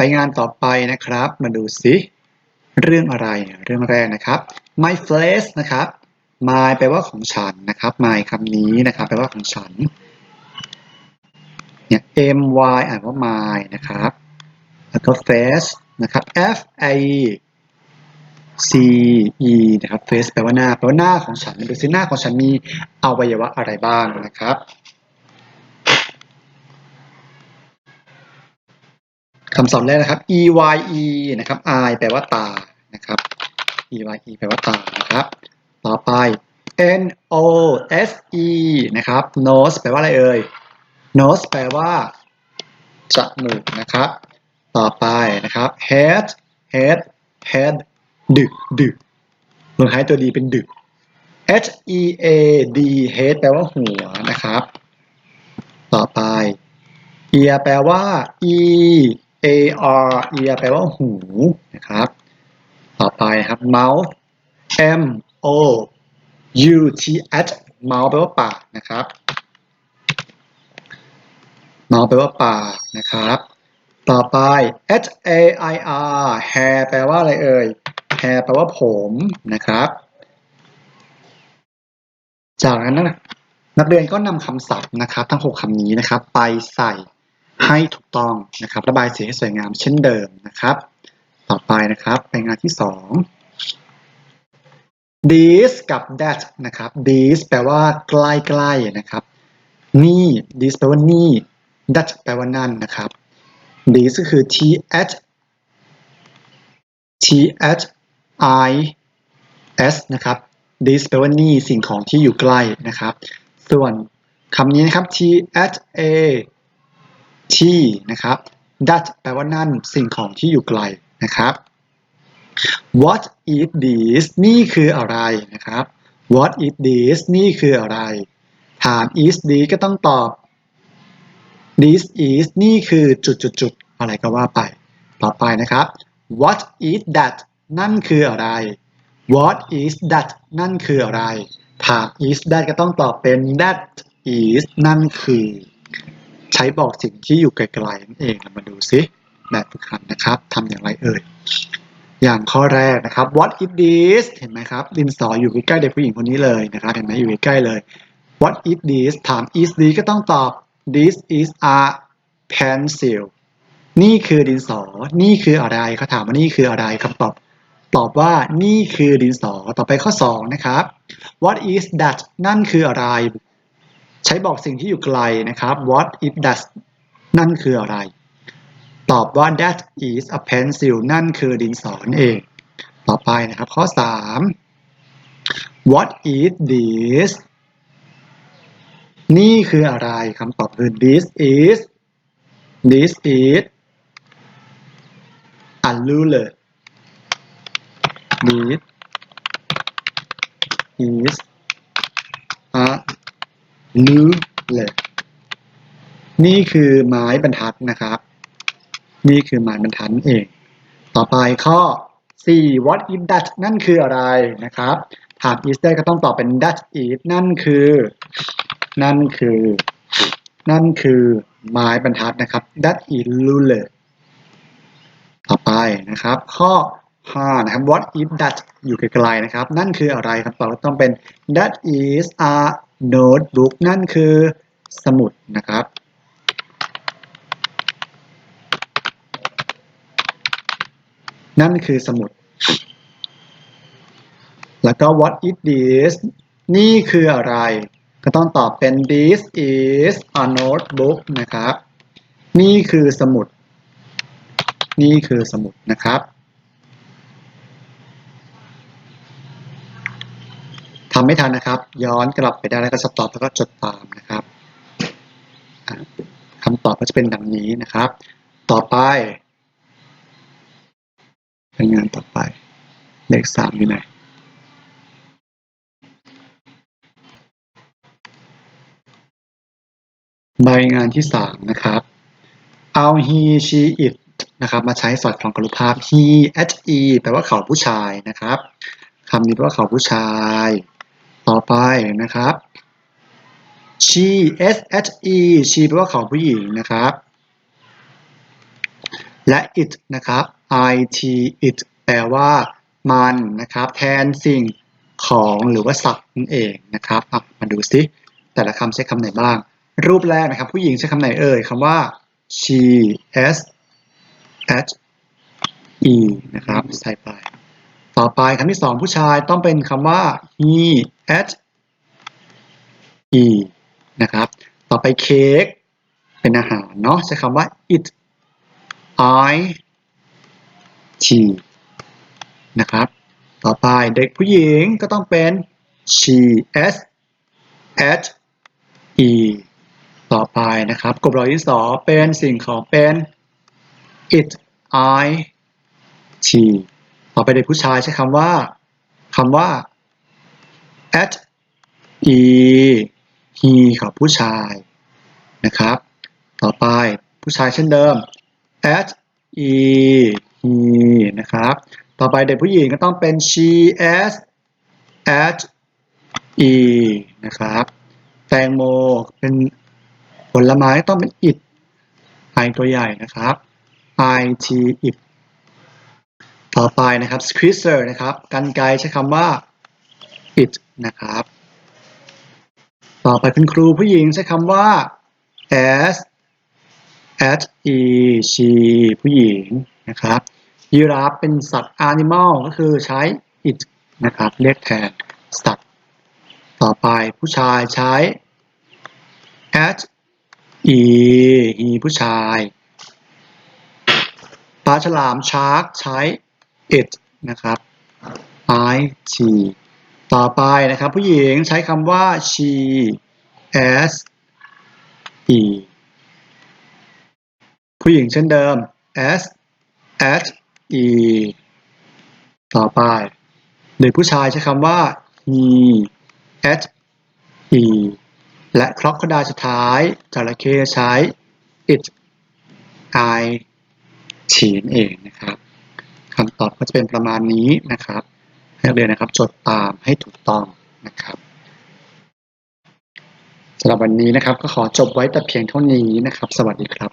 ไปงานต่อไปนะครับ มาดูสิเรื่องอะไรเรื่องแรกนะครับ my place นะครับ my แปลว่าของฉันนะครับ my คำนี้นะครับ แปลว่าของฉันเนี่ย m y อ่านว่า my นะครับ แล้วก็ face นะครับ f a c e นะครับ face แปลว่าหน้า แปลว่าหน้าของฉันดูสิหน้าของฉันมีอวัยวะอะไรบ้างนะครับ คำศัพท์แรกนะครับ e y e นะครับ eye แปลว่าตา นะครับ e y e แปลว่าตา นะครับ ต่อไป n o s e นะครับ nose แปลว่าอะไรเอ่ย nose แปลว่าจมูกนะครับ ต่อไปนะครับ head head head ดึกดึกลงท้ายตัวดีเป็นดึก h e a d head แปลว่าหัวนะครับ ต่อไป ear แปลว่า e a r ear แปลว่าหูนะครับต่อไปครับ mouth m o u t h mouth แปลว่าปากนะครับ mouth แปลว่าปากนะครับ ต่อไป h a i r hair แปลว่าอะไรเอ่ย hair แปลว่าผมนะครับ จากนั้นนะนักเรียนก็นำคำศัพท์นะครับ ทั้ง 6คำนี้นะครับ ไปใส่ ให้ถูกต้องนะครับ ระบายสีให้สวยงามเช่นเดิมนะครับ ต่อไปนะครับไปงานที่ 2 this กับ that นะครับ this แปลว่าใกล้ๆนะครับ นี่ this แปลว่านี่ that แปลว่านั่นนะครับ this ก็คือ th th i s นะครับ this แปลว่านี่สิ่งของที่อยู่ใกล้นะครับ ส่วนคำนี้นะครับ t h a ที่นะครับ that แปลว่านั่นสิ่งของที่อยู่ไกลนะครับ what is this นี่คืออะไรนะครับ what is this นี่คืออะไร ถาม is this ก็ต้องตอบ this is นี่คือจุดจุดจุดอะไรก็ว่าไป ต่อไปนะครับ what is that นั่นคืออะไร what is that นั่นคืออะไร ถาม is that ก็ต้องตอบเป็น that is นั่นคือ ใช้บอกสิ่งที่อยู่ไกลๆนั่นเองเรามาดูซิแบบฝึกหัดนะครับทำอย่างไรเอ่ยอย่างข้อแรกนะครับ what is this เห็นไหมครับดินสออยู่ใกล้เด็กผู้หญิงคนนี้เลยนะครับเห็นไหมอยู่ใกล้เลย what is this ถาม is this ก็ต้องตอบ this is a pencil นี่คือดินสอ นี่คืออะไรเขาถามว่านี่คืออะไรคำตอบ ตอบว่านี่คือดินสอ ต่อไปข้อ 2 นะครับ what is that นั่นคืออะไร ใช้บอกสิ่งที่อยู่ไกลนะครับ what is that นั่นคืออะไร ตอบว่า that is a pencil นั่นคือดินสอนเอง ต่อไปนะครับ ข้อ 3 what is this นี่คืออะไรคำตอบคือ this is this is a ruler this is ruler นี่คือไม้บรรทัดนะครับ นี่คือไม้บรรทัดเอง ต่อไปข้อ 4 what is that นั่นคืออะไรนะครับ ถาม is ได้ก็ต้องตอบเป็น that is นั่นคือ นั่นคือ นั่นคือไม้บรรทัดนะครับ that is ruler ต่อไปนะครับ ข้อ5นะครับ what is that อยู่ไกลๆนะครับ นั่นคืออะไรครับตอบต้องเป็น that is a notebook นั่นคือสมุดนะครับ นั่นคือสมุด แล้วก็ what is this นี่คืออะไร ก็ต้องตอบเป็น this is a notebook นะครับ นี่คือสมุด นี่คือสมุดนะครับ ทำไม่ทันนะครับ ย้อนกลับไปได้แล้วก็สต็อปแล้วก็จดตามนะครับคำตอบก็จะเป็นดังนี้นะครับ ต่อไปรายงานต่อไป เลขสามอยู่ไหนใบงานที่สามนะครับ เอา he she it นะครับ มาใช้สอดคล้องกับรูปภาพ he he แปลว่าเขาผู้ชายนะครับคำนี้แปลว่าเขาผู้ชาย ต่อไปนะครับ she s h e she แปลว่าเขาผู้หญิงนะครับ และ it นะครับ it it แปลว่ามันนะครับแทนสิ่งของหรือว่าสัตว์นั่นเองนะครับมาดูสิแต่ละคำใช้คำไหนบ้าง รูปแรกนะครับ ผู้หญิงใช้คำไหนเอ่ยคำว่า she s h e นะครับ ใส่ไป ต่อไปคำที่สองผู้ชายต้องเป็นคำว่า he h e นะครับ ต่อไปเค้กเป็นอาหารเนาะใช้คำว่า it i t นะครับ ต่อไปเด็กผู้หญิงก็ต้องเป็น she s h e ต่อไปนะครับกบรอยที่สองเป็นสิ่งของเป็น it i t ต่อไปเด็กผู้ชายใช้คำว่าคำว่า at e he ของผู้ชายนะครับ ต่อไปผู้ชายเช่นเดิม at e he นะครับ ต่อไปเด็กผู้หญิงก็ต้องเป็น she s at e นะครับ แตงโมเป็นผลไม้ต้องเป็น it i ตัวใหญ่นะครับ i t it ต่อไปนะครับ squeezer นะครับ กันไกใช้คำว่า it นะครับ ต่อไปคุณครูผู้หญิงใช้คำว่า s at e she ผู้หญิงนะครับยีราฟเป็นสัตว์ animal ก็คือใช้ it นะครับเรียกแทนสัตว์ ต่อไปผู้ชายใช้ at e he ผู้ชายปลาฉลาม shark ใช้ it นะครับ i t ต่อไปนะครับผู้หญิงใช้คำว่า she s e ผู้หญิงเช่นเดิม s at e ต่อไปเด็กผู้ชายใช้คำว่า he at e และครอกกระดาสุดท้ายจระเข้ใช้ it i t นั่นเองนะครับ ก็จะเป็นประมาณนี้นะครับให้นักเรียนนะครับจดตามให้ถูกต้องนะครับสำหรับวันนี้นะครับก็ขอจบไว้แต่เพียงเท่านี้นะครับ สวัสดีครับ